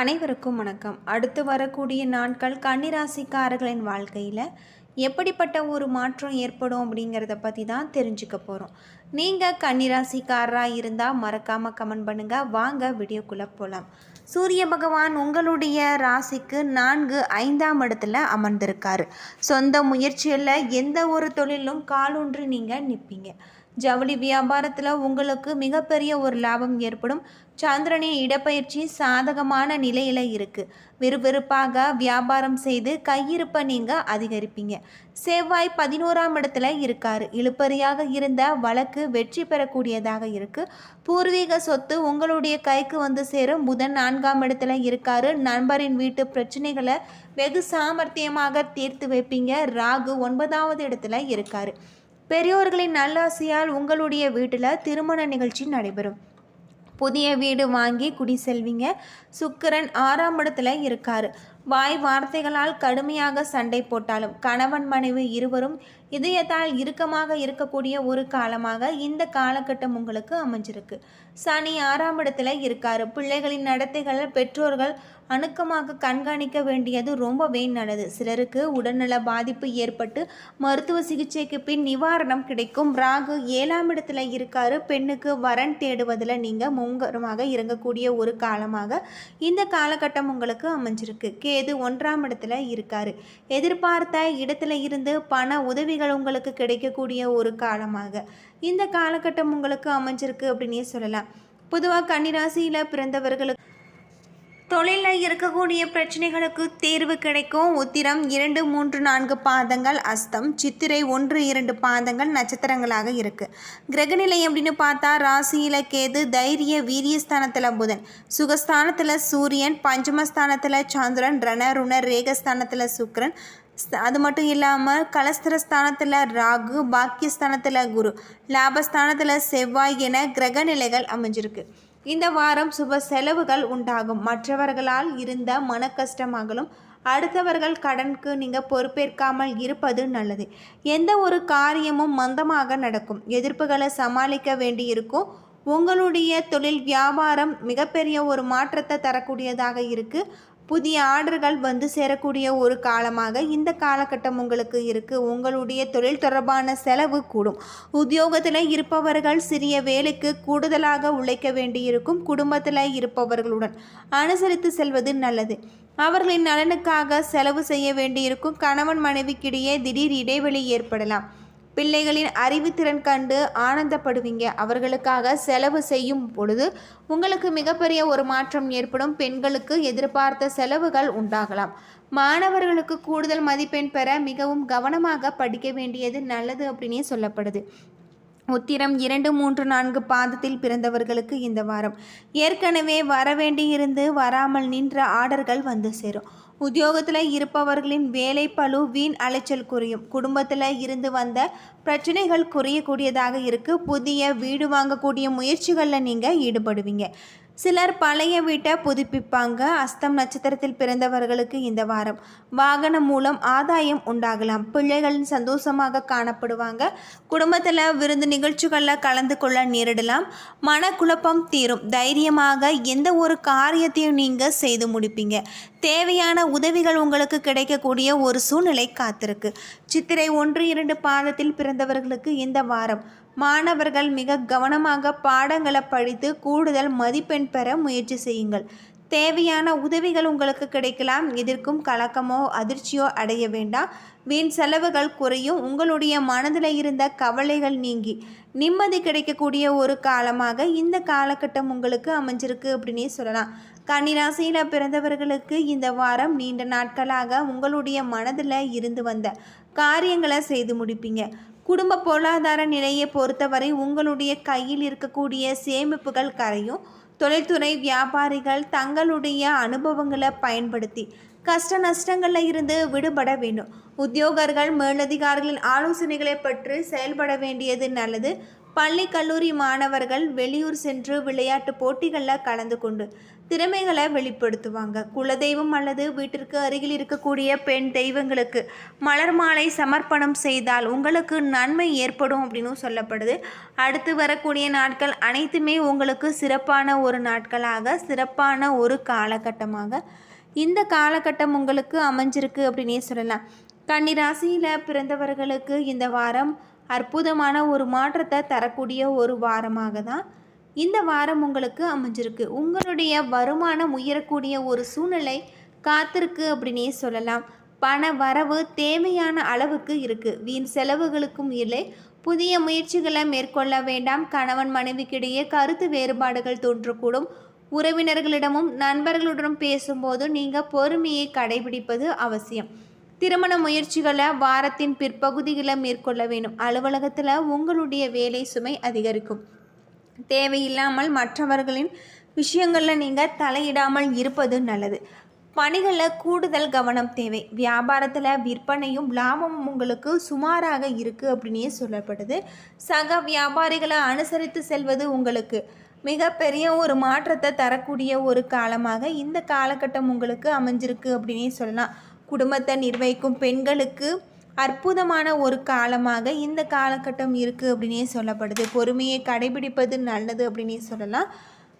அனைவருக்கும் வணக்கம். அடுத்து வரக்கூடிய நாட்கள் கன்னிராசிக்காரர்களின் வாழ்க்கையில் எப்படிப்பட்ட ஒரு மாற்றம் ஏற்படும் அப்படிங்கிறத பற்றி தான் தெரிஞ்சுக்க போகிறோம் நீங்கள் கன்னிராசிக்காரராக இருந்தால் மறக்காமல் கமெண்ட் பண்ணுங்கள் வாங்க வீடியோக்குள்ளே போகலாம் சூரிய பகவான் உங்களுடைய ராசிக்கு நான்கு ஐந்தாம் இடத்துல அமர்ந்திருக்காரு. சொந்த முயற்சியில் எந்த ஒரு தொழிலும் காலூன்றி நீங்கள் நிற்பீங்க ஜவுளி வியாபாரத்தில் உங்களுக்கு மிகப்பெரிய ஒரு லாபம் ஏற்படும். சந்திரனின் இடப்பயிற்சி சாதகமான நிலையில் இருக்குது விறுவிறுப்பாக வியாபாரம் செய்து கையிருப்பை நீங்கள் அதிகரிப்பீங்க. செவ்வாய் பதினோராம் இடத்துல இருக்கார். இழுப்பறியாக இருந்த வழக்கு வெற்றி பெறக்கூடியதாக இருக்குது பூர்வீக சொத்து உங்களுடைய கைக்கு வந்து சேரும். புதன் நான்காம் இடத்துல இருக்காரு. நண்பரின் வீட்டு பிரச்சனைகளை வெகு சாமர்த்தியமாக தீர்த்து வைப்பீங்க. ராகு ஒன்பதாவது இடத்துல இருக்காரு. பெரியோர்களின் நல்லாசையால் உங்களுடைய வீட்டில் திருமண நிகழ்ச்சி நடைபெறும். புதிய வீடு வாங்கி குடி செல்வீங்க. சுக்கிரன் ஆறாம் இடத்துல இருக்காரு. வாய் வார்த்தைகளால் கடுமையாக சண்டை போட்டாலும் கணவன் மனைவி இருவரும் இதயத்தால் இறுக்கமாக இருக்கக்கூடிய ஒரு காலமாக இந்த காலகட்டம் உங்களுக்கு அமைஞ்சிருக்கு. சனி ஆறாம் இடத்துல இருக்காரு. பிள்ளைகளின் நடத்தைகளை பெற்றோர்கள் அணுக்கமாக கண்காணிக்க வேண்டியது ரொம்பவே நல்லது. சிலருக்கு உடல்நல பாதிப்பு ஏற்பட்டு மருத்துவ சிகிச்சைக்கு பின் நிவாரணம் கிடைக்கும். ராகு ஏழாம் இடத்துல இருக்காரு. பெண்ணுக்கு வரன் தேடுவதில் நீங்கள் முங்கரமாக இறங்கக்கூடிய ஒரு காலமாக இந்த காலகட்டம் உங்களுக்கு அமைஞ்சிருக்கு. கேது ஒன்றாம் இடத்துல இருக்காரு. எதிர்பார்த்த இடத்துல இருந்து பண உதவிகள் உங்களுக்கு கிடைக்கக்கூடிய ஒரு காலமாக. இந்த காலகட்டம் உங்களுக்கு அமைஞ்சிருக்கு அப்படின்னே சொல்லலாம். பொதுவாக கன்னிராசியில் பிறந்தவர்களுக்கு தொழிலில் இருக்கக்கூடிய பிரச்சனைகளுக்கு தீர்வு கிடைக்கும். உத்திரம் இரண்டு மூன்று நான்கு பாதங்கள். அஸ்தம் சித்திரை ஒன்று இரண்டு பாதங்கள் நட்சத்திரங்களாக இருக்கு. கிரகநிலை அப்படின்னு பார்த்தா ராசியில கேது தைரிய வீரியஸ்தானத்தில் புதன். சுகஸ்தானத்தில் சூரியன் பஞ்சமஸ்தானத்தில் சந்திரன் ரண ருண ரேகஸ்தானத்தில் சுக்கரன். அது மட்டும் இல்லாமல் கலஸ்திரஸ்தானத்தில் ராகு பாக்கியஸ்தானத்தில் குரு. லாபஸ்தானத்தில் செவ்வாய் என கிரக நிலைகள் அமைஞ்சிருக்கு. இந்த வாரம் சுப செலவுகள் உண்டாகும். மற்றவர்களால் இருந்த மன கஷ்டமாகலும் அடுத்தவர்கள் கடனுக்கு நீங்கள் பொறுப்பேற்காமல் இருப்பது நல்லது. எந்த ஒரு காரியமும் மந்தமாக நடக்கும். எதிர்ப்புகளை சமாளிக்க வேண்டியிருக்கும். உங்களுடைய தொழில் வியாபாரம் மிகப்பெரிய ஒரு மாற்றத்தை தரக்கூடியதாக இருக்குது புதிய ஆர்டர்கள் வந்து சேரக்கூடிய ஒரு காலமாக இந்த காலகட்டம் உங்களுக்கு இருக்குது உங்களுடைய தொழில் தொடர்பான செலவு கூடும். உத்தியோகத்தில் இருப்பவர்கள் சிறிய வேலைக்கு கூடுதலாக உழைக்க வேண்டியிருக்கும் குடும்பத்தில் இருப்பவர்களுடன் அனுசரித்து செல்வது நல்லது. அவர்களின் நலனுக்காக செலவு செய்ய வேண்டியிருக்கும் கணவன் மனைவிக்கிடையே திடீர் இடைவெளி ஏற்படலாம். பிள்ளைகளின் அறிவுத்திறன் கண்டு ஆனந்தப்படுவீங்க. அவர்களுக்காக செலவு செய்யும் பொழுது உங்களுக்கு மிகப்பெரிய ஒரு மாற்றம் ஏற்படும். பெண்களுக்கு எதிர்பார்த்த செலவுகள் உண்டாகலாம். மாணவர்களுக்கு கூடுதல் மதிப்பெண் பெற மிகவும் கவனமாக படிக்க வேண்டியது நல்லது அப்படின்னே சொல்லப்படுது. உத்திரம் இரண்டு மூன்று நான்கு பாதத்தில் பிறந்தவர்களுக்கு இந்த வாரம். ஏற்கனவே வரவேண்டியிருந்து வராமல் நின்ற ஆர்டர்கள் வந்து சேரும். உத்தியோகத்தில் இருப்பவர்களின் வேலை பளு வீண் அலைச்சல் குறையும். குடும்பத்தில் இருந்து வந்த பிரச்சனைகள் குறையக்கூடியதாக இருக்குது புதிய வீடு வாங்கக்கூடிய முயற்சிகளில் நீங்கள் ஈடுபடுவீங்க. சிலர் பழைய வீட்டை புதுப்பிப்பாங்க. அஸ்தம் நட்சத்திரத்தில் பிறந்தவர்களுக்கு இந்த வாரம் வாகனம் மூலம் ஆதாயம் உண்டாகலாம். பிள்ளைகள் சந்தோஷமாக காணப்படுவாங்க. குடும்பத்தில் விருந்து நிகழ்ச்சிகளில் கலந்து கொள்ள நேரிடலாம். மனக்குழப்பம் தீரும். தைரியமாக எந்த ஒரு காரியத்தையும் நீங்கள் செய்து முடிப்பீங்க. தேவையான உதவிகள் உங்களுக்கு கிடைக்கக்கூடிய ஒரு சூழ்நிலை காத்திருக்கு. சித்திரை ஒன்று இரண்டு பாதத்தில் பிறந்தவர்களுக்கு இந்த வாரம். மாணவர்கள் மிக கவனமாக பாடங்களை படித்து கூடுதல் மதிப்பெண் பெற முயற்சி செய்யுங்கள். தேவையான உதவிகள் உங்களுக்கு கிடைக்கலாம். எதிர்க்கும் கலக்கமோ அதிர்ச்சியோ அடைய வேண்டாம். வீண் செலவுகள் குறையும். உங்களுடைய மனதில் இருந்த கவலைகள் நீங்கி. நிம்மதி கிடைக்கக்கூடிய ஒரு காலமாக இந்த காலகட்டம் உங்களுக்கு அமைஞ்சிருக்கு அப்படின்னே சொல்லலாம். கன்னிராசியில் பிறந்தவர்களுக்கு இந்த வாரம் நீண்ட நாட்களாக உங்களுடைய மனதில் இருந்து வந்த காரியங்களை செய்து முடிப்பீங்க. குடும்ப பொருளாதார நிலையை பொறுத்தவரை உங்களுடைய கையில் இருக்கக்கூடிய சேமிப்புகள் கரையும். தொழில்துறை வியாபாரிகள் தங்களுடைய அனுபவங்களை பயன்படுத்தி கஷ்ட நஷ்டங்களில் இருந்து விடுபட வேண்டும். உத்தியோகர்கள் மேலதிகாரிகளின் ஆலோசனைகளை பற்றி செயல்பட வேண்டியது நல்லது. பள்ளி கல்லூரி மாணவர்கள் வெளியூர் சென்று விளையாட்டு போட்டிகளில் கலந்து கொண்டு திறமைகளை வெளிப்படுத்துவாங்க. குலதெய்வம் அல்லது வீட்டிற்கு அருகில் இருக்கக்கூடிய பெண் தெய்வங்களுக்கு மலர் மாலை சமர்ப்பணம் செய்தால் உங்களுக்கு நன்மை ஏற்படும் அப்படின்னு சொல்லப்படுது. அடுத்து வரக்கூடிய நாட்கள் அனைத்துமே உங்களுக்கு சிறப்பான ஒரு நாட்களாக சிறப்பான ஒரு காலகட்டமாக. இந்த காலகட்டம் உங்களுக்கு அமைஞ்சிருக்கு அப்படின்னே சொல்லலாம். கன்னிராசியில் பிறந்தவர்களுக்கு இந்த வாரம் அற்புதமான ஒரு மாற்றத்தை தரக்கூடிய ஒரு வாரமாக தான் இந்த வாரம் உங்களுக்கு அமைஞ்சிருக்கு. உங்களுடைய வருமானம் உயரக்கூடிய ஒரு சூழ்நிலை காத்திருக்கு அப்படின்னே சொல்லலாம். பண வரவு தேவையான அளவுக்கு இருக்குது வீண் செலவுகளுக்கும் இல்லை. புதிய முயற்சிகளை மேற்கொள்ள வேண்டாம். கணவன் மனைவிக்கிடையே கருத்து வேறுபாடுகள் தோன்றக்கூடும் உறவினர்களிடமும் நண்பர்களுடனும் பேசும்போது நீங்கள் பொறுமையை கடைபிடிப்பது அவசியம். திருமண முயற்சிகளை வாரத்தின் பிற்பகுதிகளை மேற்கொள்ள வேண்டும். அலுவலகத்தில் உங்களுடைய வேலை சுமை அதிகரிக்கும். தேவையில்லாமல் மற்றவர்களின் விஷயங்களில் நீங்கள் தலையிடாமல் இருப்பது நல்லது. பணிகளில் கூடுதல் கவனம் தேவை. வியாபாரத்தில் விற்பனையும் லாபமும் உங்களுக்கு சுமாராக இருக்குது அப்படின்னே சொல்லப்படுது. சக வியாபாரிகளை அனுசரித்து செல்வது உங்களுக்கு மிகப்பெரிய ஒரு மாற்றத்தை தரக்கூடிய ஒரு காலமாக இந்த காலகட்டம் உங்களுக்கு அமைஞ்சிருக்கு அப்படின்னே சொல்லலாம். குடும்பத்தை நிர்வகிக்கும் பெண்களுக்கு அற்புதமான ஒரு காலமாக இந்த காலகட்டம் இருக்குது அப்படின்னே சொல்லப்படுது. பொறுமையை கடைபிடிப்பது நல்லது அப்படின்னே சொல்லலாம்.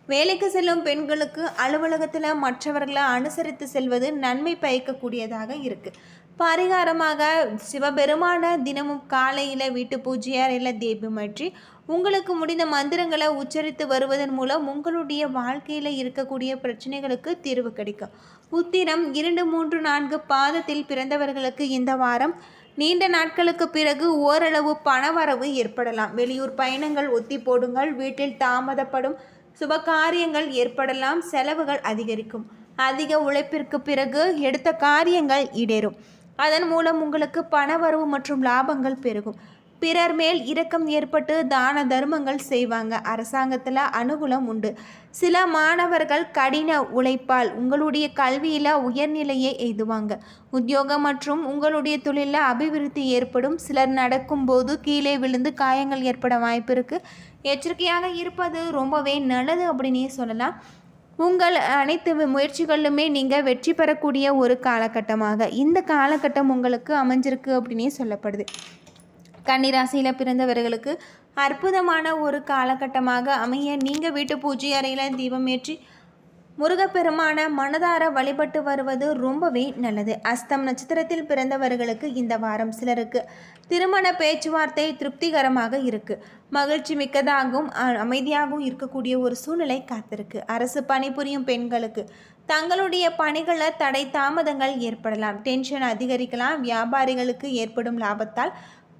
வேலைக்கு செல்லும் பெண்களுக்கு அலுவலகத்தில் மற்றவர்களை அனுசரித்து செல்வது நன்மை பயக்கக்கூடியதாக இருக்குது பரிகாரமாக சிவபெருமான தினமும் காலையில் வீட்டு பூஜை அறையில் தீபமற்றி உங்களுக்கு முடிந்த மந்திரங்களை உச்சரித்து வருவதன் மூலம் உங்களுடைய வாழ்க்கையில் இருக்கக்கூடிய பிரச்சனைகளுக்கு தீர்வு கிடைக்கும். உத்திரம் இரண்டு மூன்று நான்கு பாதத்தில் பிறந்தவர்களுக்கு இந்த வாரம் நீண்ட நாட்களுக்கு பிறகு ஓரளவு பணவரவு ஏற்படலாம். வெளியூர் பயணங்கள் ஒத்தி போடுங்கள். வீட்டில் தாமதப்படும் சுபகாரியங்கள் ஏற்படலாம். செலவுகள் அதிகரிக்கும். அதிக உழைப்பிற்கு பிறகு எடுத்த காரியங்கள் இடேறும். அதன் மூலம் உங்களுக்கு பணவரவு மற்றும் லாபங்கள் பெருகும். பிறர் மேல் இரக்கம் ஏற்பட்டு தான தர்மங்கள் செய்வாங்க. அரசாங்கத்தில் அனுகூலம் உண்டு. சில மாணவர்கள் கடின உழைப்பால் உங்களுடைய கல்வியில் உயர்நிலையை எய்துவாங்க. உத்தியோகம் மற்றும் உங்களுடைய தொழிலில் அபிவிருத்தி ஏற்படும். சிலர் நடக்கும்போது கீழே விழுந்து காயங்கள் ஏற்பட வாய்ப்பு இருக்குது எச்சரிக்கையாக இருப்பது ரொம்பவே நல்லது அப்படின்னே சொல்லலாம். உங்கள் அனைத்து முயற்சிகளிலுமே நீங்கள் வெற்றி பெறக்கூடிய ஒரு காலகட்டமாக. இந்த காலகட்டம் உங்களுக்கு அமைஞ்சிருக்கு அப்படின்னே சொல்லப்படுது. கன்னிராசியில் பிறந்தவர்களுக்கு அற்புதமான ஒரு காலகட்டமாக அமைய நீங்கள் வீட்டு பூஜை அறையில் தீபம் ஏற்றி முருகப்பெருமான மனதார வழிபட்டு வருவது ரொம்பவே நல்லது. அஸ்தம் நட்சத்திரத்தில் பிறந்தவர்களுக்கு இந்த வாரம் சிலருக்கு திருமண பேச்சுவார்த்தை திருப்திகரமாக இருக்கு. மகிழ்ச்சி மிக்கதாகவும் அமைதியாகவும் இருக்கக்கூடிய ஒரு சூழ்நிலை காத்திருக்கு. அரசு பணிபுரியும் பெண்களுக்கு தங்களுடைய பணிகளில் தடை தாமதங்கள் ஏற்படலாம். டென்ஷன் அதிகரிக்கலாம். வியாபாரிகளுக்கு ஏற்படும் லாபத்தால்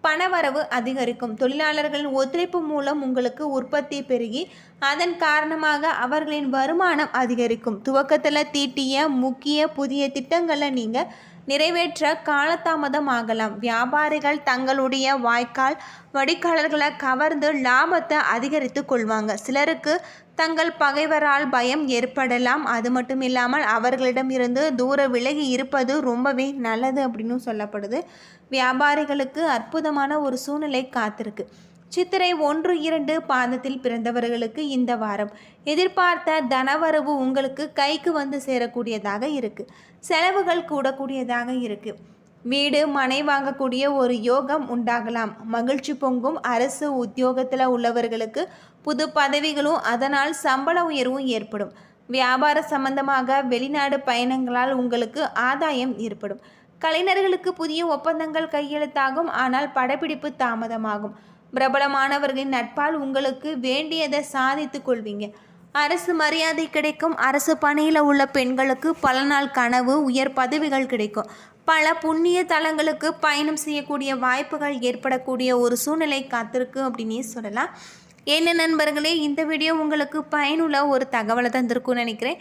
பணவரவு அதிகரிக்கும். தொழிலாளர்களின் ஒத்துழைப்பு மூலம் உங்களுக்கு உற்பத்தி பெருகி அதன் காரணமாக அவர்களின் வருமானம் அதிகரிக்கும். துவக்கத்தில் தீட்டிய முக்கிய புதிய திட்டங்களை நீங்கள் நிறைவேற்ற காலதாமதம் ஆகலாம். வியாபாரிகள் தங்களுடைய வாய்க்கால் வடிகாலர்களை கவர்ந்து லாபத்தை அதிகரித்து கொள்வாங்க. சிலருக்கு தங்கள் பகைவரால் பயம் ஏற்படலாம். அது மட்டும் இல்லாமல் அவர்களிடம் இருந்து தூர விலகி இருப்பது ரொம்பவே நல்லது அப்படின்னு சொல்லப்படுது. வியாபாரிகளுக்கு அற்புதமான ஒரு சூழ்நிலை காத்திருக்கு. சித்திரை ஒன்று இரண்டு பாதத்தில் பிறந்தவர்களுக்கு இந்த வாரம். எதிர்பார்த்த தனவரவு உங்களுக்கு கைக்கு வந்து சேரக்கூடியதாக இருக்குது செலவுகள் கூடக்கூடியதாக இருக்குது வீடு மனை வாங்கக்கூடிய ஒரு யோகம் உண்டாகலாம். மகிழ்ச்சி பொங்கும். அரசு உத்தியோகத்தில் உள்ளவர்களுக்கு புது பதவிகளும் அதனால் சம்பள உயர்வும் ஏற்படும். வியாபார சம்பந்தமாக வெளிநாடு பயணங்களால் உங்களுக்கு ஆதாயம் ஏற்படும். கலைஞர்களுக்கு புதிய ஒப்பந்தங்கள் கையெழுத்தாகும். ஆனால் படப்பிடிப்பு தாமதமாகும். பிரபலமானவர்களின் நட்பால் உங்களுக்கு வேண்டியதை சாதித்து கொள்வீங்க. அரசு மரியாதை கிடைக்கும். அரசு பணியில் உள்ள பெண்களுக்கு பல நாள் கனவு உயர் பதவிகள் கிடைக்கும். பல புண்ணிய தலங்களுக்கு பயணம் செய்யக்கூடிய வாய்ப்புகள் ஏற்படக்கூடிய ஒரு சூழ்நிலை காத்திருக்கு அப்படின்னே சொல்லலாம். என்ன நண்பர்களே இந்த வீடியோ உங்களுக்கு பயனுள்ள ஒரு தகவலை தந்திருக்கும்னு நினைக்கிறேன்.